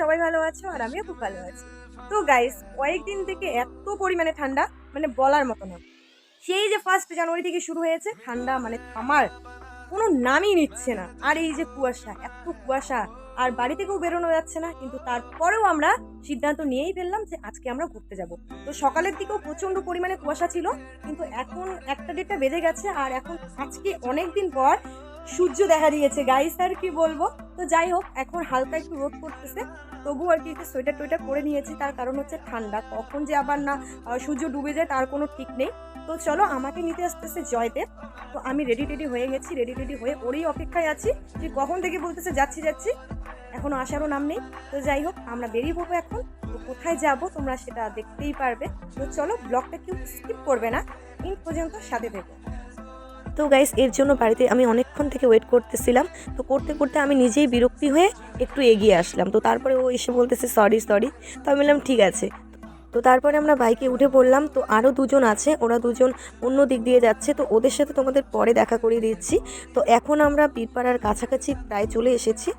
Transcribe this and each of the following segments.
সবাই ভালো আছো আর আমিও খুব ভালো আছি। তো গাইস কয়েকদিন থেকে এত পরিমাণে ঠান্ডা মানে বলার মতো না। সেই যে ফার্স্ট জানুয়ারি থেকে শুরু হয়েছে, ঠান্ডা মানে থামার, কোনো নামই নিচ্ছে না। আর এই যে কুয়াশা, এত কুয়াশা, আর বাড়ি থেকেও বেরোনো যাচ্ছে না, কিন্তু তারপরেও আমরা সিদ্ধান্ত নিয়েই ফেললাম যে আজকে আমরা ঘুরতে যাব। তো সকালের দিকেও প্রচণ্ড পরিমাণে কুয়াশা ছিল, কিন্তু এখন একটা ডেটটা বেজে গেছে, আর এখন আজকে অনেক দিন পর সূর্য দেখা দিয়েছে গাইস আর কি বলব? তো যাই হোক, এখন হালকা একটু রোদ পড়তেছে তবু আর কি একটু সোয়েটার টোয়েটার পরে নিয়েছি, তার কারণ হচ্ছে ঠান্ডা। কখন যে আবার না সূর্য ডুবে যায়, তার কোনো ঠিক নেই। তো চলো, আমাকে নিতে আসতেছে জয়দেব। তো আমি রেডি টেডি হয়ে গেছি রেডি টেডি হয়ে ওরই অপেক্ষায় আছি যে কখন থেকে বলতেছে, যাচ্ছি যাচ্ছি। এখনও আসারও নাম নেই। তো যাই হোক, আমরা বেরিয়ে পড়ব এখন। তো কোথায় যাব তোমরা সেটা দেখতেই পারবে। তো চলো, ব্লগটা কেউ স্কিপ করবে না। ইন পর্যন্ত সাথে থেকো। তো গাইস এর জন্য বাড়িতে আমি অনেকক্ষণ থেকে ওয়েট করতেছিলাম। তো করতে করতে আমি নিজেই বিরক্তি হয়ে একটু এগিয়ে আসলাম। তো তারপরে ও এসে বলতেছে সরি সরি তো আমি বললাম, ঠিক আছে। তো তারপরে আমরা বাইকে উঠে পড়লাম। তো আরও দুজন আছে, ওরা দুজন অন্য দিক দিয়ে যাচ্ছে। তো ওদের সাথে তোমাদের পরে দেখা করিয়ে দিচ্ছি। তো এখন আমরা বীরপাড়ার কাছাকাছি প্রায় চলে এসেছি।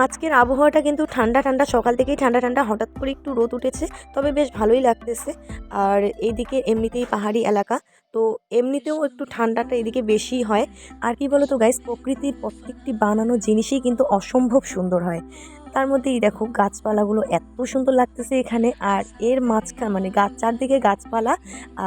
আজকের আবহাওয়াটা কিন্তু ঠান্ডা ঠান্ডা। সকাল থেকেই ঠান্ডা ঠান্ডা। হঠাৎ করে একটু রোদ উঠেছে, তবে বেশ ভালোই লাগতেছে। আর এইদিকে এমনিতেই পাহাড়ি এলাকা, তো এমনিতেও একটু ঠান্ডাটা এদিকে বেশি হয়। আর কি বলতো গাইস প্রকৃতির প্রত্যেকটি বানানো জিনিসই কিন্তু অসম্ভব সুন্দর হয়। তার মধ্যেই দেখো গাছপালাগুলো এত সুন্দর লাগতেছে এখানে। আর এর মাঝখান মানে গাছ চারদিকে গাছপালা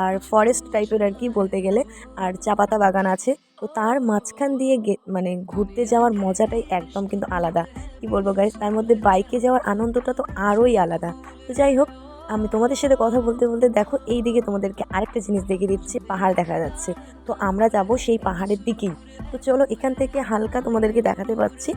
আর ফরেস্ট টাইপের আর কি বলতে গেলে। আর চা পাতা বাগান আছে। তো তার মাঝখান দিয়ে মানে ঘুরতে যাওয়ার মজাটাই একদম কিন্তু আলাদা। কি বলব গাইস তার মধ্যে বাইকে যাওয়ার আনন্দটা তো আরোই আলাদা। তো যাই হোক, আমি তোমাদের সাথে কথা বলতে বলতে দেখো এই দিকে তোমাদেরকে আরেকটা জিনিস দেখিয়ে দিচ্ছি, পাহাড় দেখা যাচ্ছে। তো আমরা যাব সেই পাহাড়ের দিকেই। তো চলো এখান থেকে হালকা তোমাদেরকে দেখাতে পাচ্ছি।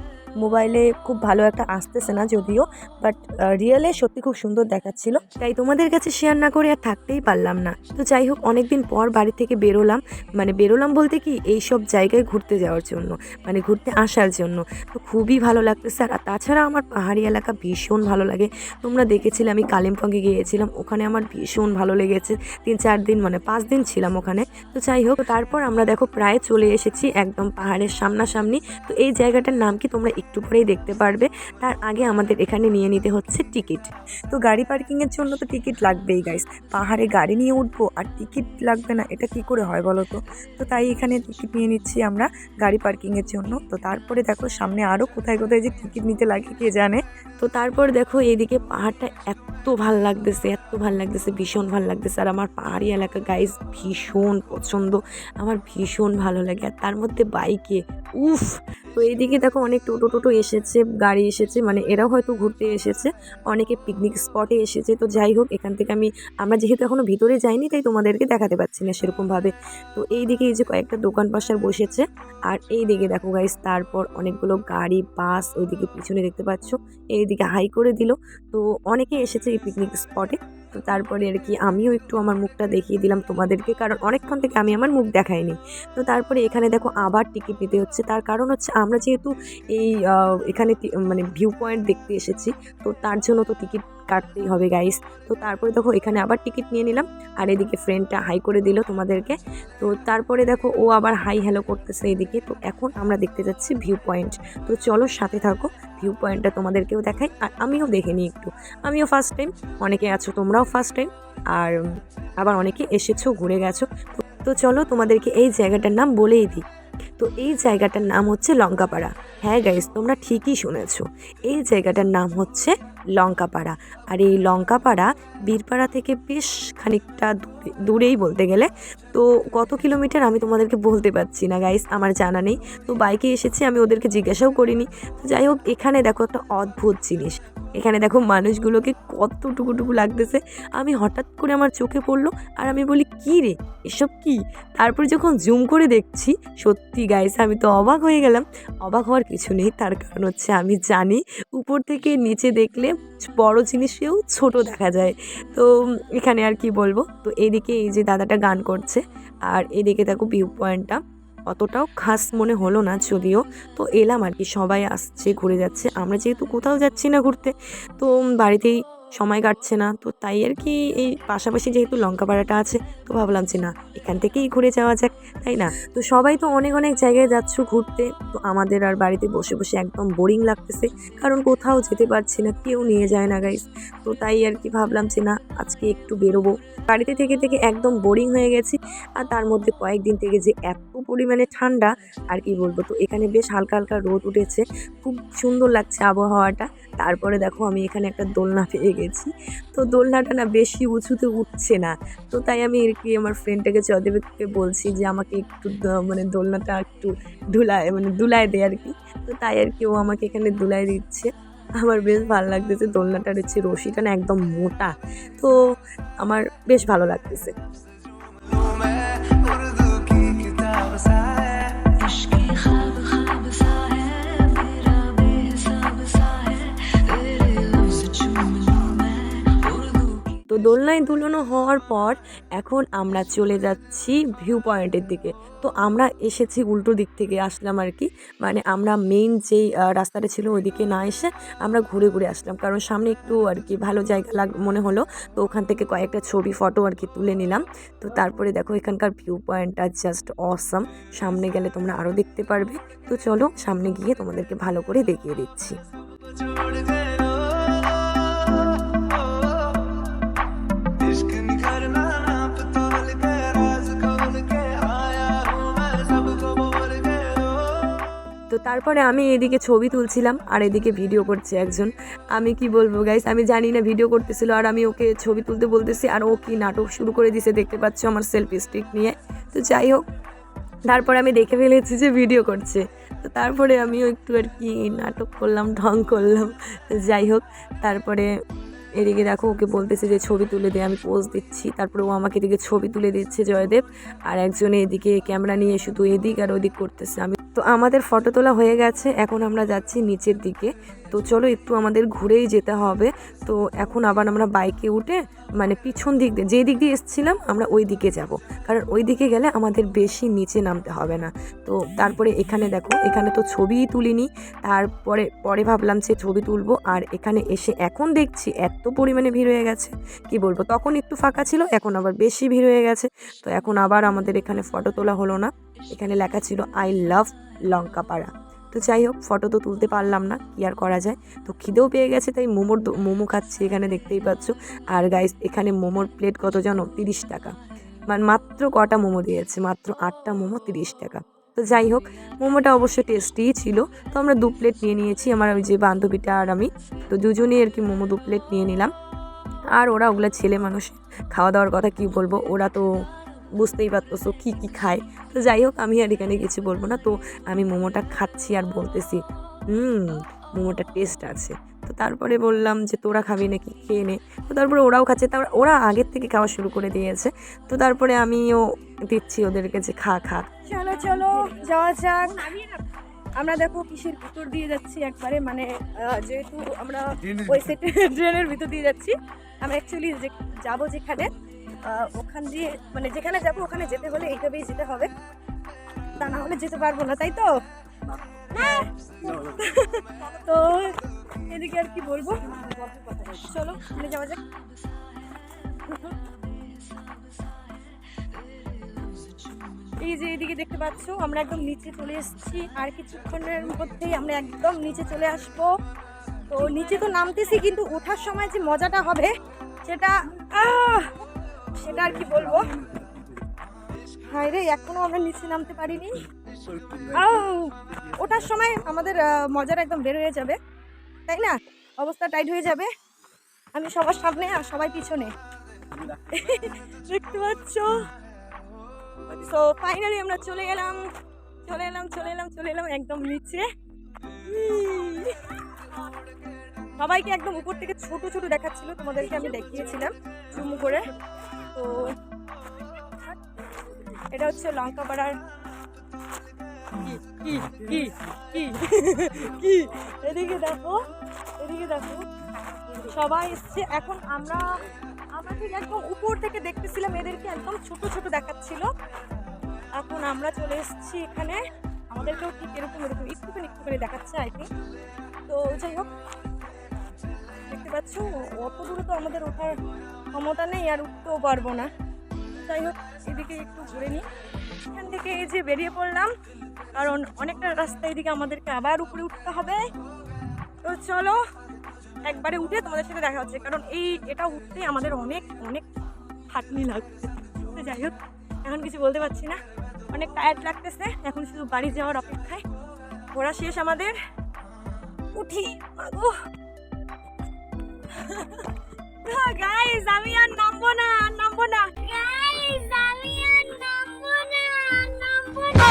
মোবাইলে খুব ভালো একটা আসতেছে না যদিও বাট রিয়েলে সত্যি খুব সুন্দর দেখাচ্ছিল। তাই তোমাদের কাছে শেয়ার না করে আর থাকতেই পারলাম না। তো যাই হোক, অনেকদিন পর বাড়ি থেকে বেরোলাম। মানে বেরোলাম বলতে কি, এই সব জায়গায় ঘুরতে যাওয়ার জন্য মানে ঘুরতে আসার জন্য। তো খুবই ভালো লাগতেছে। আর তাছাড়া আমার পাহাড়ি এলাকা ভীষণ ভালো লাগে। তোমরা দেখেছিলে আমি কালিম্পংয়ে গিয়েছিলাম, ওখানে আমার ভীষণ ভালো লেগেছে। তিন চার দিন মানে পাঁচ দিন ছিলাম ওখানে। তো যাই হোক, তারপর আমরা দেখো প্রায় চলে এসেছি একদম পাহাড়ের সামনাসামনি। তো এই জায়গাটার নাম কি তোমরা একটু পরেই দেখতে পারবে। তার আগে আমাদের এখানে নিয়ে নিতে হচ্ছে টিকিট। তো গাড়ি পার্কিংয়ের জন্য তো টিকিট লাগবেই গাইস পাহাড়ে গাড়ি নিয়ে উঠবো আর টিকিট লাগবে না, এটা কি করে হয় বলো তো? তো তাই এখানে টিকিট নিয়ে নিচ্ছি আমরা গাড়ি পার্কিংয়ের জন্য। তো তারপরে দেখো সামনে আরও কোথায় কোথায় যে টিকিট নিতে লাগে কে জানে? তো তারপর দেখো এইদিকে পাহাড়টা এত ভালো লাগতেছে, এত ভালো লাগতেছে, ভীষণ ভালো লাগতেছে। আর আমার পাহাড়ি এলাকা গাইস ভীষণ পছন্দ। আমার ভীষণ ভালো লাগে। আর তার মধ্যে বাইকে উফ! তো এইদিকে দেখো অনেক টোটো টোটো এসেছে, গাড়ি এসেছে মানে এরাও হয়তো ঘুরতে এসেছে, অনেকে পিকনিক স্পটে এসেছে, তো যাই হোক, এখান থেকে আমি, আমরা যেহেতু এখনও ভিতরে যাইনি, তাই তোমাদেরকে দেখাতে পাচ্ছি না সেরকমভাবে। তো এইদিকে এই যে কয়েকটা দোকান পাশার বসেছে, আর এই দিকে দেখো গাইস তারপর অনেকগুলো গাড়ি, বাস, ওইদিকে পিছনে দেখতে পাচ্ছ, এইদিকে হাই করে দিল। তো অনেকে এসেছে এই পিকনিক স্পটে তো তারপরে আর কি আমিও একটু আমার মুখটা দেখিয়ে দিলাম তোমাদেরকে, কারণ অনেকক্ষণ থেকে আমি আমার মুখ দেখাইনি। তো তারপরে এখানে দেখো আবার টিকিট নিতে হচ্ছে, তার কারণ হচ্ছে আমরা যেহেতু এই এখানে মানে ভিউ পয়েন্ট দেখতে এসেছি, তো তার জন্য তো টিকিট কাটতেই হবে গাইস তো তারপরে দেখো এখানে আবার টিকিট নিয়ে নিলাম, আর এদিকে ফ্রেন্ডটা হাই করে দিল তোমাদেরকে। তো তারপরে দেখো ও আবার হাই হ্যালো করতেছে এদিকে, তো এখন আমরা দেখতে যাচ্ছি ভিউ পয়েন্ট তো চলো সাথে থাকো ভিউ পয়েন্টটা তোমাদেরকেও দেখাই। আর আমিও দেখে নিই একটু। আমিও ফার্স্ট টাইম অনেকে আছো তোমরাও ফার্স্ট টাইম আর আবার অনেকে এসেছ, ঘুরে গেছো। তো- চলো তোমাদেরকে এই জায়গাটার নাম বলেই দিই। তো এই জায়গাটার নাম হচ্ছে লঙ্কাপাড়া। হ্যাঁ গাইস তোমরা ঠিকই শুনেছো। এই জায়গাটার নাম হচ্ছে লঙ্কাপাড়া। আর এই লঙ্কাপাড়া বীরপাড়া থেকে বেশ খানিকটা দূরে দূরেই বলতে গেলে। তো কত কিলোমিটার আমি তোমাদেরকে বলতে পারছি না গাইস আমার জানা নেই। তো বাইকে এসেছি, আমি ওদেরকে জিজ্ঞাসাও করিনি। তো যাই হোক, এখানে দেখো একটা অদ্ভুত জিনিস। এখানে দেখো মানুষগুলোকে কত টুকুটুকু লাগতেছে। আমি হঠাৎ করে আমার চোখে পড়ল, আর আমি বলি, কী রে, এসব কি? তারপর যখন জুম করে দেখছি, সত্যি গাইস আমি তো অবাক হয়ে গেলাম। অবাক হওয়ার কিছু নেই, তার কারণ হচ্ছে আমি জানি, উপর থেকে নিচে দেখলে বড় জিনিসেও ছোট দেখা যায়। তো এখানে আর কি বলব? তো এদিকে এই যে দাদাটা গান করছে, আর এদিকে দেখো ভিউ পয়েন্টটা। অতটাও খাস মনে হলো না যদিও। তো এলাম আর কি, সবাই আসছে, ঘুরে যাচ্ছে। আমরা যেহেতু কোথাও যাচ্ছি না ঘুরতে, তো বাড়িতেই সময় কাটছে না। তো তাই আর কি এই পাশাপাশি যেহেতু লঙ্কা পাড়াটা আছে, তো ভাবলাম যে না, এখান থেকেই ঘুরে যাওয়া যাক, তাই না? তো সবাই তো অনেক অনেক জায়গায় যাচ্ছ ঘুরতে, তো আমাদের আর বাড়িতে বসে বসে একদম বোরিং লাগতেছে। কারণ কোথাও যেতে পারছি না, কেউ নিয়ে যায় না গাইস তো তাই আর কি ভাবলাম যে না, আজকে একটু বেরোবো। বাড়িতে থেকে থেকে একদম বোরিং হয়ে গেছি, আর তার মধ্যে কয়েকদিন থেকে যে এত পরিমাণে ঠান্ডা, আর কি বলব, তো এখানে বেশ হালকা হালকা রোদ উঠেছে। খুব সুন্দর লাগছে আবহাওয়াটা। তারপরে দেখো আমি এখানে একটা দোলনা পেয়ে গেছি। তো দোলনাটা না বেশি উঁচুতে উঠছে না। তো তাই আমি আর কি আমার ফ্রেন্ডটাকে চদেবকে বলছি যে, আমাকে একটু মানে দোলনাটা একটু ধুলায় মানে দুলায় দেয় আর কি। তো তাই আর কি ও আমাকে এখানে দুলায় দিচ্ছে। আমার বেশ ভালো লাগতেছে দোলনাটার হচ্ছে রশিটা না একদম মোটা। তো আমার বেশ ভালো লাগতেছে। দোলনায় দুলানো হওয়ার পর এখন আমরা চলে যাচ্ছি ভিউ পয়েন্টের দিকে। তো আমরা এসেছি উল্টো দিক থেকে আসলাম আর কি। মানে আমরা মেইন যেই রাস্তাটা ছিল ওইদিকে না এসে আমরা ঘুরে ঘুরে আসলাম। কারণ সামনে একটু আর কি ভালো জায়গা লাগ, মনে হলো। তো ওখান থেকে কয়েকটা ছবি ফটো আর কি তুলে নিলাম। তো তারপরে দেখো এখানকার ভিউ পয়েন্টটা জাস্ট অসাম সামনে গেলে তোমরা আরও দেখতে পারবে। তো চলো সামনে গিয়ে তোমাদেরকে ভালো করে দেখিয়ে দিচ্ছি। তো তারপরে আমি এদিকে ছবি তুলছিলাম আর এদিকে ভিডিও করছে একজন। আমি কি বলব গাইস আমি জানি না ভিডিও করতেছিল আর আমি ওকে ছবি তুলতে বলতেছি আর ও কি নাটক শুরু করে দিছে দেখতে পাচ্ছ আমার সেলফি স্টিক নিয়ে। তো যাই হোক, তারপরে আমি দেখে ফেলেছি যে ভিডিও করছে। তো তারপরে আমিও একটু আর কি নাটক করলাম, ঢং করলাম। যাই হোক, তারপরে এদিকে দেখো ওকে বলতেছে যে ছবি তুলে দে, আমি পোজ দিচ্ছি। তারপরে ও আমাকে এদিকে ছবি তুলে দিচ্ছে জয়দেব। আর একজন এদিকে ক্যামেরা নিয়ে শুধু এদিক আর ওদিক করতেছে। আমি তো আমাদের ফটো তোলা হয়ে গেছে, এখন আমরা যাচ্ছি নিচের দিকে। তো চলো একটু আমাদের ঘুরেই যেতে হবে। তো এখন আবার আমরা বাইকে উঠে মানে পিছন দিক দিয়ে যে দিক দিয়ে এসেছিলাম, আমরা ওই দিকে যাব। কারণ ওই দিকে গেলে আমাদের বেশি নিচে নামতে হবে না। তো তারপরে এখানে দেখো, এখানে তো ছবিই তুলিনি। তারপরে, পরে ভাবলাম যে ছবি তুলবো। আর এখানে এসে এখন দেখছি এত পরিমাণে ভিড় হয়ে গেছে। কি বলব, তখন একটু ফাঁকা ছিল, এখন আবার বেশি ভিড় হয়ে গেছে। তো এখন আবার আমাদের এখানে ফটো তোলা হলো না। এখানে লেখা ছিল আই লাভ লঙ্কাপাড়া। তো যাই হোক ফটো তো তুলতে পারলাম না, কি আর করা যায়? তো খিদেও পেয়ে গেছে, তাই মোমোর মোমো খাচ্ছি এখানে, দেখতেই পাচ্ছ। আর গাইস এখানে মোমোর প্লেট কত জানো? তিরিশ টাকা। মানে মাত্র কটা মোমো দিয়েছে, মাত্র আটটা মোমো, তিরিশ টাকা। তো যাই হোক, মোমোটা অবশ্য টেস্টিই ছিল। তো আমরা দু প্লেট নিয়ে নিয়েছি, আমার ওই যে বান্ধবীটা আর আমি। তো দুজনেই আর কি মোমো দু প্লেট নিয়ে নিলাম। আর ওরা ওগুলো ছেলে মানুষ, খাওয়া দাওয়ার কথা কি বলব? ওরা তো বুঝতেই পারতো কী কী খায়। তো যাই হোক আমি আর এখানে কিছু বলব না। তো আমি মোমোটা খাচ্ছি আর বলতেছি হুম মোমোটা টেস্ট আছে। তো তারপরে বললাম যে তোরা খাবি নাকি? খেয়ে নে। তো তারপরে ওরাও খাচ্ছে। তারপর ওরা আগের থেকে খাওয়া শুরু করে দিয়েছে। তো তারপরে আমিও দিচ্ছি ওদেরকে যে খা খা। চলো চলো যাওয়া যাক। আমরা দেখো কিসের ভিতর দিয়ে যাচ্ছি একবারে। মানে যেহেতু আমরা ওই সেটে ট্রেনের ভিতর দিয়ে যাচ্ছি। আমরা অ্যাকচুয়ালি যে যাব যেখানে ওখান দিয়ে মানে যেখানে যাব ওখানে যেতে হলে এইভাবেই যেতে হবে। তা না হলে যেতে পারব না তাই তো? হ্যাঁ। তো এদিকে আর কি বলব? চলো যাওয়া যাক। এই যে এদিকে দেখতে পাচ্ছ আমরা একদম নিচে চলে এসেছি। আর কিছুক্ষণের মধ্যেই আমরা একদম নিচে চলে আসব। তো নিচে তো নামতেছি কিন্তু ওঠার সময় যে মজাটা হবে সেটা আহ, সেটা আর কি বলব? হায় রে এখনও আমরা নিচে নামতে পারিনি। ওঠার সময় আমাদের মজাটা একদম বের হয়ে যাবে। তাই না? অবস্থা টাইট হয়ে যাবে। আমি সবার সামনে আর সবাই পিছনে। দেখতে পাচ্ছ? সো ফাইনালি আমরা চলে গেলাম চলে এলাম চলে এলাম চলে এলাম একদম নিচে। সবাইকে একদম উপর থেকে ছোট ছোট দেখাচ্ছিল, তোমাদেরকে আমি দেখিয়েছিলাম। জুম করে। তো এটা হচ্ছে লঙ্কা পাড়ার কি এদিকে দেখো এদিকে দেখো। সবাই এসছে। এখন আমরা আমরা ঠিক একদম উপর থেকে দেখতেছিলাম এদেরকে একদম ছোট ছোট দেখাচ্ছিল। এখন আমরা চলে এসেছি এখানে। আমাদেরকেও ঠিক এরকম এরকম একটুখানি একটুখানি দেখাচ্ছে আই থিঙ্ক তো যাই হোক দেখতে পাচ্ছ? অত দূরে তো আমাদের ওঠার ক্ষমতা নেই আর উঠতেও পারব না। যাই হোক, এদিকে একটু ঘুরে নিই। এখান থেকে এই যে বেরিয়ে পড়লাম, কারণ অনেকটা রাস্তা এদিকে আমাদেরকে আবার উপরে উঠতে হবে। তো চলো, একবারে উঠে তোমাদের সাথে দেখা হচ্ছে, কারণ এই এটা উঠতে আমাদের অনেক অনেক খাটনি লাগছে। তো যাই হোক, এখন কিছু বলতে পারছি না। অনেক টায়ার্ড লাগতেছে, এখন শুধু বাড়ি যাওয়ার অপেক্ষায়। ঘোরা শেষ আমাদের। উঠি মাগো গাইস আমি আর নামবো না, আর নামবো না। গাইস আমি আর নামবো না, আর নামবো না।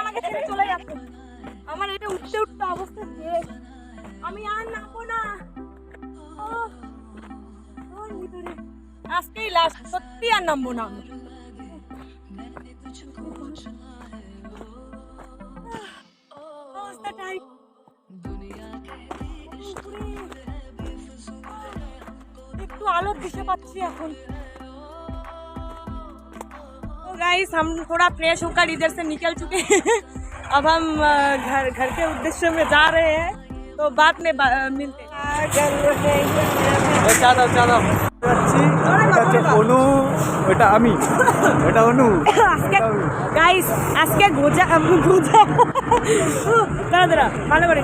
আমাকে ছেড়ে চলে যাচ্ছে। আমার এটা উঠতে অবস্থা আমি আর নামবো না। আজকেই লাস্ট সত্যি আর নামবো না আমি। একটু আলোর দিশে পাচ্ছি এখন। আজকে ভালো করে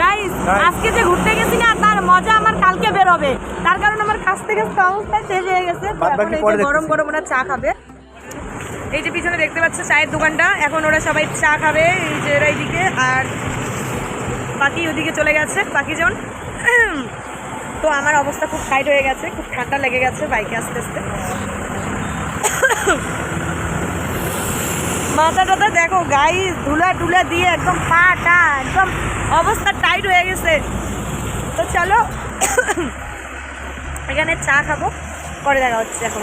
গাইস আজকে যে ঘুরতে গেছি না তার মজা আমার কালকে বের হবে। তার কারণে আমার কাছ থেকে অবস্থা শেষ হয়ে গেছে। এখন এই যে গরম গরম ওরা চা খাবে। এই যে পিছনে দেখতে পাচ্ছ চায়ের দোকানটা। এখন ওরা সবাই চা খাবে এই যে এরা এইদিকে। আর বাকি ওদিকে চলে গেছে বাকিজন। তো আমার অবস্থা খুব টাইট হয়ে গেছে খুব ঠান্ডা লেগে গেছে বাইকে আস্তে আস্তে। মাথা টাথা দেখো গাই ধুলা টুলা দিয়ে একদম পা টা একদম অবস্থা টাইট হয়ে গেছে। তো চলো এখানে চা খাব পরে দেখা হচ্ছে এখন।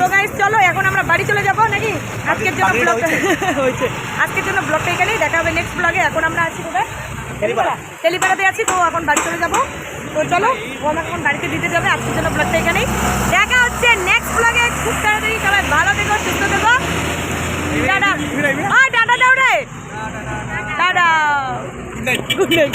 তো গাইস চলো এখন আমরা বাড়ি চলে যাব নাকি? আজকের জন্য ব্লগটা হয়েছে। আজকের জন্য ব্লগটা এখানেই দেখা হবে নেক্সট ব্লগে এখন আমরা আছি কোথায়? তেলিপাড়াতে আছি তো এখন বাড়ি চলে যাব। তো চলো ও আমাকে এখন বাড়িতে দিতে যাবে আজকের জন্য ব্লগটা এখানেই। দেখা হচ্ছে নেক্সট ব্লগে খুব তাড়াতাড়ি সবাই ভালো থেকো সুস্থ থেকো। টাটা। দাদা টাটা দাও রে। Tata good night